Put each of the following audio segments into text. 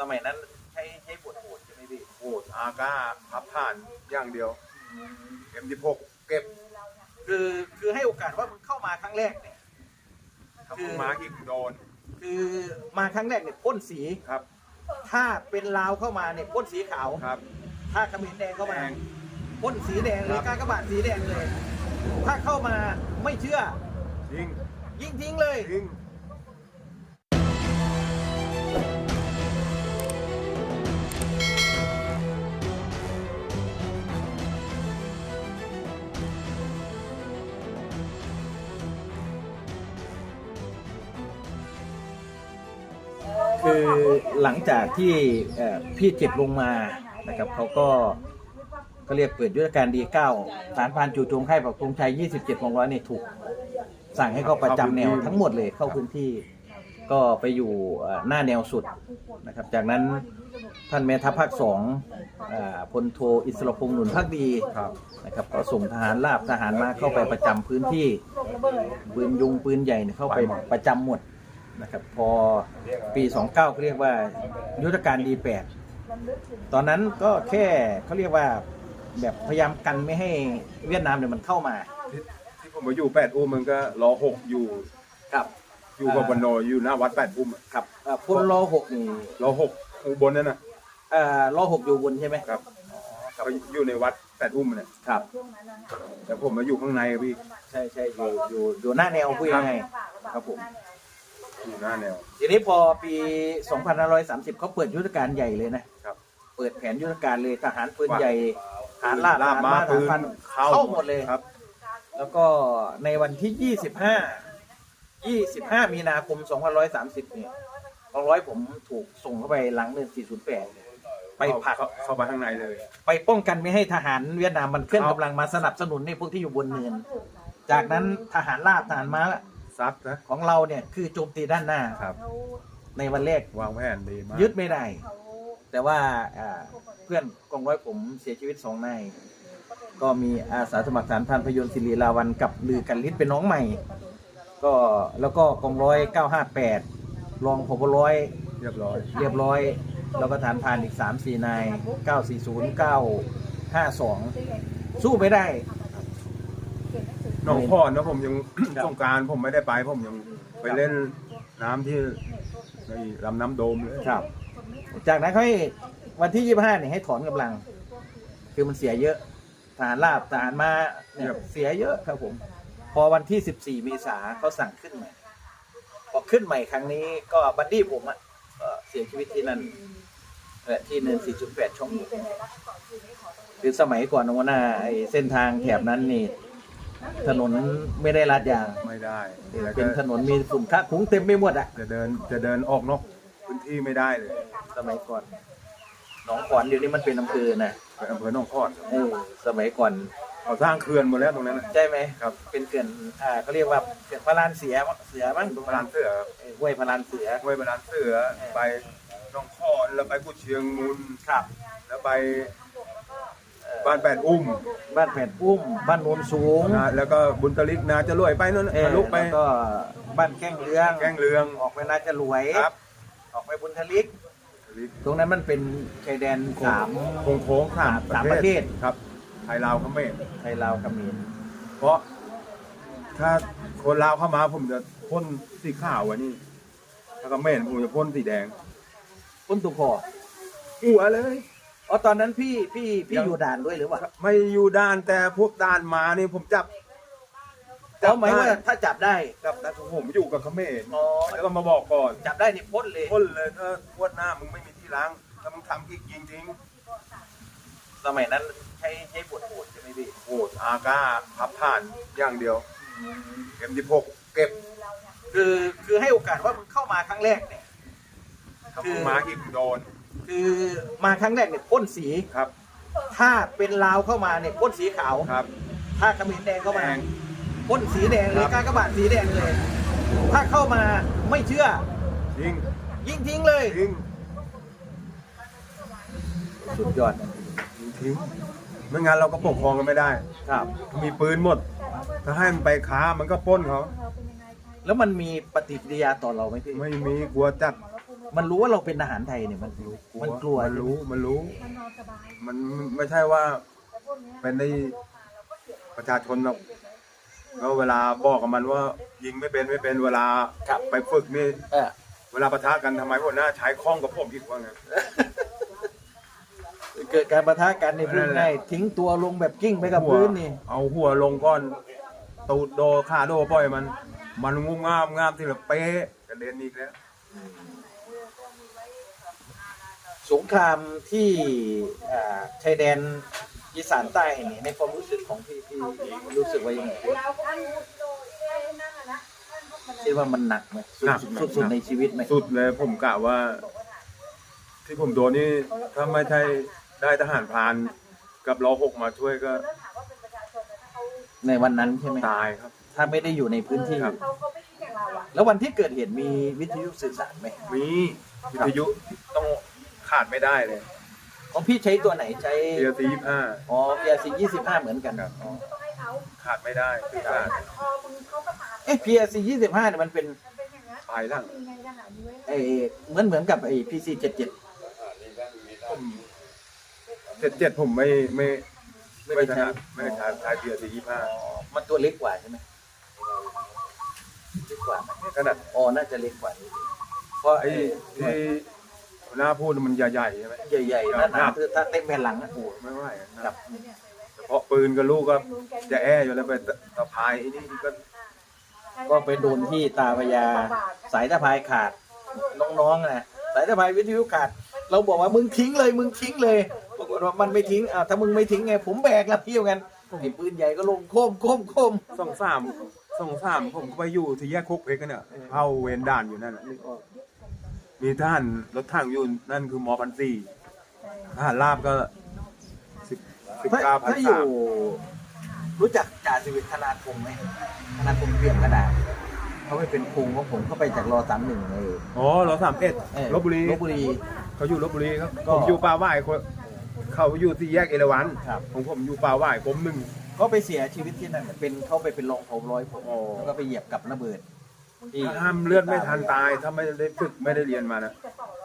สมัยนั้นใช้ใช้บทโหดใช่ไหมพี่โหดอาก้าพับผ่านอย่างเดียวเอ็มสิบหกเก็บคือคือให้โอกาสว่ามึงเข้ามาครั้งแรกเนี่ย ถ้าคือมาอีกโดน คือมาครั้งแรกเนี่ยพ่นสีครับ ถ้าเป็นลาวเข้ามาเนี่ยพ่นสีขาวครับ ถ้าเขมิ้นแดงเข้ามาแดง พ่นสีแดงเลยครับกากบาทสีแดงเลย ถ้าเข้ามาไม่เชื่อยิง ยิงทิ้งเลยยิง คือหลังจากที่เอ่อพี่เจ็บลงมานะครับเขาก็ก็เรียกเปิดยุทธการดีเก้าฐานพรานจู่โจมค่ายปักธงชัย 27กองร้อยเนี่ยถูก สั่งให้เขาประจำแนวทั้งหมดเลยเข้าพื้นที่ก็ไปอยู่เอ่อหน้าแนวสุดนะครับ จากนั้นท่านแม่ทัพภาคสองเอ่อพลโทอิสระพงษ์หนุนพักดีครับนะครับ ก็ส่งทหารราบทหารมาเข้าไปประจำพื้นที่ปืนยุงปืนใหญ่เนี่ยเข้าไปประจำหมด นะครับพอปี 29เขาเรียกว่ายุทธการดีแปดตอนนั้นก็แค่เขาเรียกว่าแบบพยายามกันไม่ให้เวียดนามเนี่ยมันเข้ามา ที่ที่ผมมาอยู่แปดอุ้มมันก็รอหกอยู่ครับอยู่กับวันโนอยู่หน้าวัดแปดอุ้มอะครับเอ่อพลรอหกนี่รอหกอุบลนั่นน่ะเอ่อรอหกอยู่บนใช่ไหมครับเขาอยู่ในวัดแปดอุ้มเนี่ยครับ แต่ผมมาอยู่ข้างในอะพี่ ใช่ใช่อยู่อยู่อยู่หน้าแนวพูดยังไงครับผม อยู่หน้าแนว ทีนี้พอปี 2530 เขาเปิดยุทธการใหญ่เลยนะครับเปิดแผนยุทธการเลยทหารปืนใหญ่ทหารลาดลาบทหารมาม้าทปืหารนพันเข้าเข้าหมดเลยครับ แล้วก็ในวันที่ 25 25 มีนาคม 2530 เนี่ยกองร้อยผมถูกส่งเข้าไปหลังเนิน408ไปผลัก เข้าเข้าไปข้างในเลย ไปป้องกันไม่ให้ทหารเวียดนามมันเคลื่อนกำลังมาสนับสนุนในพวกที่อยู่บนเนิน จากนั้นทหารลาบทหารม้า ซัดนะของเราเนี่ยคือโจมตีด้านหน้าครับ ในวันแรกวางแผนดีมากยึดไม่ได้ แต่ว่าอ่าเพื่อนกองร้อยผมเสียชีวิตสองนายก็มีอาสาสมัครฐานพันพยนต์ศิริลาวันกับลือกันลิศเป็นน้องใหม่ ก็แล้วก็กองร้อยเก้าห้าแปดรองพบร้อยเรียบร้อย เรียบร้อย แล้วก็ฐานพานอีกสามสี่นายเก้าสี่ศูนย์เก้าห้าสองสู้ไม่ได้ หน้องพ่อนะผมยังครับสงกรารผมไม่ได้ไป ผมยังไปเล่นน้ำที่ในลำน้ำโดมเลยครับ จากนั้นเขาให้วันที่ยี่ห้าเนี่ยให้ถอนกำลัง คือมันเสียเยอะทหารราบทหารมาเนี่ยเสียเยอะครับผม พอวันที่14เมษาเขาสั่งขึ้นใหม่ พอขึ้นใหม่ครั้งนี้ก็บัดดี้ผมอะก็เสียชีวิตที่นั่นเอ่อที่เนิน4.8ช่องหนึ่งคือสมัยก่อนนะว่าหน้าไอ้เส้นทางแถบนั้นนี่ ถนนไม่ได้ลาดยางไม่ได้แล้วเป็นก็ถนนมีฝุ่นคะคุ้งเต็มไปหมดอะ จะเดินจะเดินออกนอกพื้นที่ไม่ได้เลยสมัยก่อนหนองขอนเดี๋ยวนี้มันเป็นอำเภอนะไปอำเภอหนองคอนเออสมัยก่อนเขาสร้างเขื่อนหมดแล้วตรงนั้นนะใช่ไหมครับ เป็นเขื่อนอ่าเขาเรียกว่าเขื่อนพระลานเสียเสือมั้งพระลานเสือเออห้วยพระลานเสือห้วยพระลานเสือไปหนองคอนแล้วไปกุดเชียงมูลครับ แล้วไป บ้านแปดอุ้มบ้านแผ่นอุ้ม บ้านโนนสูงนะแล้วก็บุญตลิกนาจะรวยไปนั่นน่ะเออทะลุไปแล้วก็บ้านแข้งเรืองแกล้งเรืองออกไปนาจะรวย ครับออกไปบุญทลิก ตรงนั้นมันเป็นชายแดนสาม โค้งโค้งๆสามสามประเทศ ครับไทยลาวเขมรไทยลาวเขมรเพราะ ถ้าคนลาวเข้ามาผมจะพ่นสีขาวอันนี้ถ้าเขมรผมจะพ่นสีแดงปุ้นตุพอหัวเลย อ๋อตอนนั้นพี่พี่พี่ยังอยู่ด่านด้วยหรือเปล่าไม่อยู่ด้านแต่พวกด้านมานี่ผมจับเขาหมายว่าถ้าจับได้จับแต่ผมอยู่กับเขมรอ๋อแล้วก็มาบอกก่อนจับได้นี่พ้นเลยพ่นเลยถ้าพวดหน้ามึงไม่มีที่ล้างถ้ามึงทำอีกยิงทิ้งสมัยนั้นใช้ใช้บทโหดใช่ไหมพี่โหดอาก้าพับผ่านอย่างเดียวเอ็มสิบหกเก็บ คือคือให้โอกาสว่ามึงเข้ามาครั้งแรกเนี่ยถ้ามึงมาอีกโดน คือมาครั้งแรกเนี่ยพ่นสีครับ ถ้าเป็นลาวเข้ามาเนี่ยพ่นสีขาวครับ ถ้าเขมิ้นแดงเข้ามาแดงพ่นสีแดงเลยครับ กากบาทสีแดงเลย ถ้าเข้ามาไม่เชื่อยิงยิงทิ้งเลยยิงสุดยอดยิงทิ้งไม่งั้นเราก็ปกครองกันไม่ได้ ครับ มีปืนหมด ถ้าให้มันไปค้ามันก็ปล้นเขา แล้วมันมีปฏิกิริยาต่อเราไหมพี่ไม่มีกลัวจัด มันรู้ว่าเราเป็นทหารไทยเนี่ยมันรู้มันกลัวมันรู้มันรู้ มันนอนสบายมันไม่ใช่ว่าแต่พวกเนี้ยเป็นในประชาชนหรอกแล้วเวลาบอกกับมันว่ายิงไม่เป็นไม่เป็นเวลาครับไปฝึกนี่เออเวลาปะทะกันทำไมพวกหน้าใช้คล้องกับผมอีกว่าไงเกิดการประทะกันในพื้นนั่นแหละง่ายทิ้งตัวลงแบบกิ้งไปกับพื้นนี่ เอาหัวลงก้อน ตูดโดขาโดปล่อยมัน มันงุ้มงามงามที่แบบเป๊ะกระเด็นอีกแล้ว สงครามที่อ่าชายแดนอีสานใต้นี่ในความรู้สึกของพี่พี่รู้สึกว่ายังไงเราอันโดไอ้นั่นน่ะนะท่านพวกมันคิดว่ามันหนักไหมสุดหนักสุดหนักสุดสุดในชีวิตไหมสุดเลยผมกะว่า ที่ผมโดนนี่ถ้าไม่ใช่ได้ทหารพรานกับรอหกมาช่วยก็แล้วถามว่าเป็นประชาชนนะถ้าเขาในวันนั้นใช่ไหมตายครับ ถ้าไม่ได้อยู่ในพื้นที่ครับเขาเขาไม่คิดอย่างเราอะแล้ววันที่เกิดเหตุมีวิทยุสื่อสารไหมมีวิทยุต้อง ขาดไม่ได้เลยของพี่ใช้ตัวไหนใช้เทียซีห้าอ๋อ PRC 25เหมือนกันครับอ๋อก็ต้องให้เขาขาดไม่ได้เขาคือจะขาดตัดคอมึงเขาก็ตัดเอ๊ะ PRC 25เนี่ยมันเป็นมันเป็นอย่างนั้นภายหลังมีไงทหารมีไว้ไอ้เหมือนเหมือนกับไอ้ PC 77ผมเจ็ดเจ็ดผมไม่ไม่ไม่ไม่ได้ถใช้นัดไม่ได้ใช้ใช้เทียซีห้ามันตัวเล็กกว่าใช่ไหมเล็กกว่าไหมขนาดอ๋อน่าจะเล็กกว่านี้เพราะไอ้ไอ้ที่ หัวหน้าพูดมันใหญ่ๆใช่ไหม ใหญ่ๆหนาๆคือถ้าเต็มแผ่นหลังอะโอ้โหไม่ไหวนะครับเฉพาะปืนกับลูกก็จะแอ้อยู่แล้วไปตะพายไอ้นี่ก็ก็ไปโดนที่ตาพญาสายตะพายขาดน้องๆนะสายตะพายวิทยุขาด เราบอกว่ามึงทิ้งเลย มึงทิ้งเลยปรากฏว่ามันไม่ทิ้งอ่าถ้ามึงไม่ทิ้งไง ผมแบกแล้วพี่กันไอ้ปืนใหญ่ก็ลงโค้มโค้มโค้มสองสามสองสามผมก็ไปอยู่ที่แยกคุกเพกกันเนี่ยเข้าเวรด่านอยู่นั่นน่ะ มีท่านรถถังอยู่นั่นคือมอพันสี่ทหารราบก็สิบสิบถ้าเก้าพันถ้าอยู่สามรู้จักจ่าสิบเอกธนาคมไหมธนาคมเปลี่ยนกระดาษเขาไปเป็นคุงของผมเข้าไปจากรอสามหนึ่งเลยอ๋อรถสามเอ็ดเออลบบุรีลบบุรี เขาอยู่ลบบุรีครับก็ผมอยู่ป่าว่ายคนเขาอยู่ที่แยกเอราวัณครับ ของผมอยู่ป่าว่ายผมหนึ่ง ก็ไปเสียชีวิตที่นั่นเป็นเขาไปเป็นรองเผาร้อยผมอ๋อ แล้วก็ไปเหยียบกับระเบิด ที่ห้ามเลือดไม่ทันตายถ้าไม่ได้ฝึกไม่ได้เรียนมานะ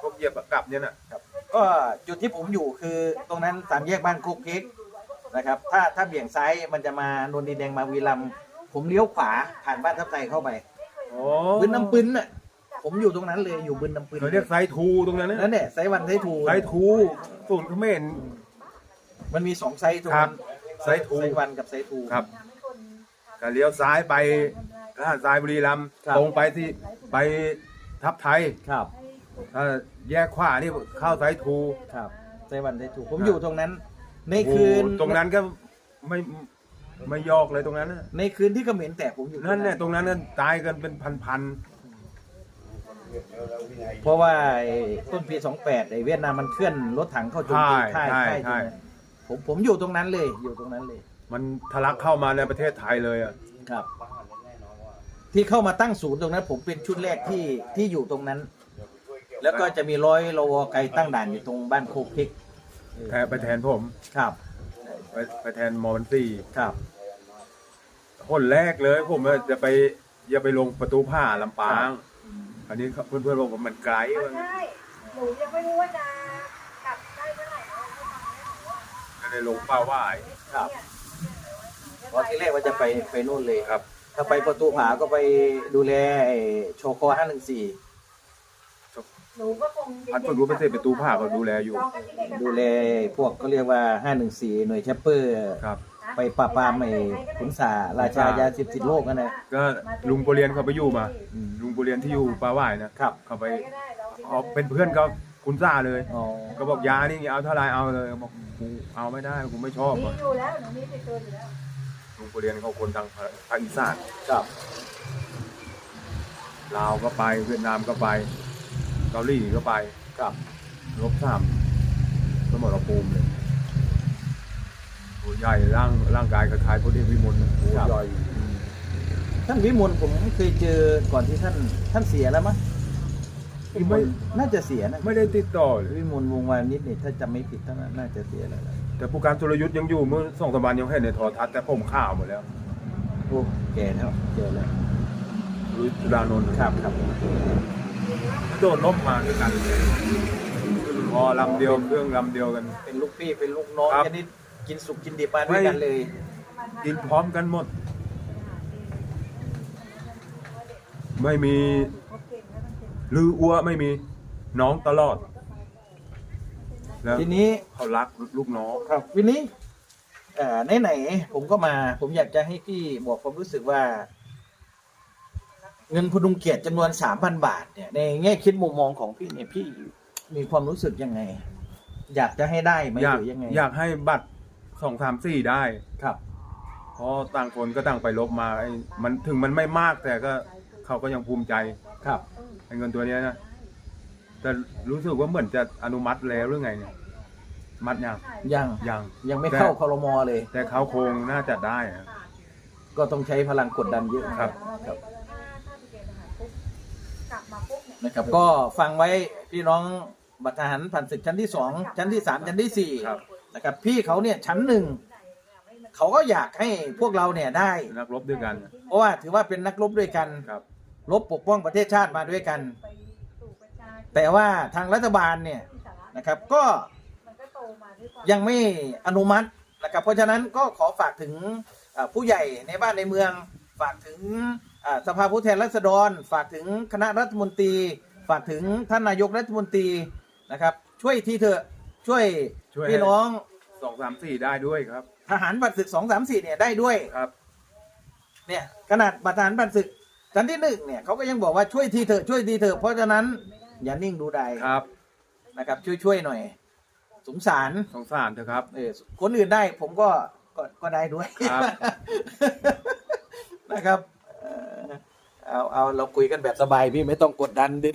พวกเหยียบกับเนี่ยน่ะก็จุดที่ผมอยู่คือตรงนั้นสามแยกบ้านโคกเค้กนะครับ ถ้าถ้าเบี่ยงซ้ายมันจะมานนดินแดงมาวีรัมย์ผมเลี้ยวขวาผ่านบ้านทับไทยเข้าไปอ๋อบึนน้ำปืนน่ะผมอยู่ตรงนั้นเลยอยู่บึนน้ำปืนเขาเรียกไซทูตรงนั้นนะนั่นแหละไซวันไซทูไซทูศูนย์เขมรมันมีสองไซต์ตรงครันั้บนไซทูไซวันกับไซทูครับก็เลี้ยวซ้ายไป ทหารทรายบุรีรัมย์ครับ ตรงไปที่ไปทับไทยครับ ถ้าแยกขวานี่เข้าไซทูครับไซวันไซทูผมครับอยู่ตรงนั้น ในโอ้โหคืนตรงนั้นก็ไม่ไม่ยอกเลยตรงนั้นน่ะในคืนที่เขมรแตกผมอยู่นั่นเนี่ยตรงนั้นน่ะตายกันเป็นพันเพราะว่าไอ้ต้นปี 28ไอ้เวียดนามมันเคลื่อนรถถังเข้าๆโจมใช่ตีค่ายใช่ค่ายตรงใช่นั้นผมผมอยู่ตรงนั้นเลยอยู่ตรงนั้นเลย มันทะลักเข้ามาในประเทศไทยเลยอะครับ ที่เข้ามาตั้งศูนย์ตรงนั้น ผมเป็นชุดแรกที่ที่อยู่ตรงนั้น แล้วก็จะมีร้อยรวไกลตั้งด่านอยู่ตรงบ้านโคกพริกแทนไปแทนผมครับ ไปไปแทนมอมันซี่ครับคนแรกเลยผมจะไปอย่าไปลงประตูผ้าลำปาง อันนี้เพื่อนๆบอกว่ามันไกลไม่มันใช่หนูยังไม่รู้ว่าจะกลับได้เมื่อไหร่นะให้ฟังได้หนูว่าก็เลยลงป้าว่ายครับ เนี่ย ตอนที่แรกว่าจะไปไปนู่นเลย ครับ ถ้าไปประตูผาก็ไปดูแลไอ้โชคอห้าหนึ่งสี่หนูก็คงพันฝึกรู้เป็นเศษประตูผ้าก็ดูแลอยู่ลองกันที่เด็กกันดูแลพวกก็เรียกว่าห้าหนึ่งสี่หน่วยแชปเปอร์ ครับ ไปปราบปรามไอ้ขุนสาราชายาสิบสิบโลกนั่นนะก็ลุงโปรเรียนเขาไปอยู่มา อืมลุงโปรเรียนที่อยู่ป้าว่ายนะครับเขาไปก็ได้เราเอาเป็นเพื่อนกับคุณซ่าเลย อ๋อก็บอกยานี่เอาเท่าไรเอาเลยบอกกูเอาไม่ได้กูไม่ชอบมีอะอยู่แล้วหนูมีติดตัวอยู่แล้ว ลุงโปรเรียนเขาคนทางภาคอีสานครับลาวก็ไปเวียดนามก็ไป เกาหลีก็ไปครับรบสามสมรภูมิเลยตัวใหญ่ร่างร่างกายคล้ายๆพระเทพวิมลน่ะตัวใหญ่อืมท่านวิมลผมเคยเจอก่อนที่ท่านท่านเสียแล้วมั้งวิมลน่าจะเสียนะไม่ได้ติดต่อเลยวิมลวงวานิชนี่ถ้าจำไม่ผิดท่านน่าจะเสียแล้วล่ะ แต่ผู้การสุรยุทธ์ยังอยู่เมื่อสองสามวันยังเห็นในโทรทัศน์แต่ผมข่าวหมดแล้วโอ้แก่แล้วแก่แล้วสุรยุทธ์จุฬานนท์ครับครับโดดล่มมาด้วยกันพอลำเดียวเครื่องลำเดียวกัน เป็นลูกพี่เป็นลูกน้องครับชนิดกินสุกกินดิบมาด้วยกันเลย กินพร้อมกันหมด ไม่มีลืออ้วไม่มีน้องตลอด แล้วทีนี้เขารักลูกน้องครับวันนี้เอ่อไหนๆผมก็มา ผมอยากจะให้พี่บอกความรู้สึกว่า เงินพดุงเกียรติจำนวนสามพันบาทเนี่ย ในแง่คิดมุมมองของพี่เนี่ยพี่มีความรู้สึกยังไง อยากจะให้ได้ไหมอยากหรือยังไง อยากให้บัตรสองสามสี่ได้ครับเพราะต่างคนก็ต่างไปลบมาไอ้มันถึงมันไม่มากแต่ก็เขาก็ยังภูมิใจครับไอ้เงินตัวเนี้ยนะ แต่รู้สึกว่าเหมือนจะอนุมัติแล้วหรือไงเนี่ยมัดยังยังยัง ยังไม่เข้าคอรมอเลย แต่เขาโครงน่าจะได้อะก็ต้องใช้พลังกดดันเยอะครับครับกลับมาปุ๊บเนี่ยนะครับ ก็ฟังไว้พี่น้องบัตรทหารผ่านศึกชั้นที่สองชั้นที่สามชั้นที่สี่ครับนะครับ พี่เขาเนี่ยชั้นหนึ่งเขาก็อยากให้พวกเราเนี่ยได้นักรบด้วยกัน เพราะว่าถือว่าเป็นนักรบด้วยกันครับรบปกป้องประเทศชาติมาด้วยกัน แต่ว่าทางรัฐบาลเนี่ยที่สาระนะครับก็มันก็โตมาด้วยความยังไม่อนุมัตินะครับเพราะฉะนั้นก็ขอฝากถึงเอ่อผู้ใหญ่ในบ้านในเมือง ฝากถึงเอ่อสภาผู้แทนราษฎร ฝากถึงคณะรัฐมนตรี ฝากถึงท่านนายกรัฐมนตรีนะครับ ช่วยทีเถอะช่วยช่วยพี่น้องสองสามสี่ได้ด้วยครับ ทหารบัตรศึกสองสามสี่เนี่ยได้ด้วยครับ เนี่ยขนาดบัตรทหารบัตรศึกชั้นที่หนึ่งเนี่ยเขาก็ยังบอกว่าช่วยทีเถอะช่วยทีเถอะเพราะฉะนั้น อย่านิ่งดูได้ครับ นะครับ ช่วยช่วยๆหน่อย สงสารสงสารเถอะครับ เออคนอื่นได้ผมก็ก็ก็ได้ด้วยครับ นะครับเอ่อเอาเอาเราคุยกันแบบสบายพี่ไม่ต้องกดดันดิ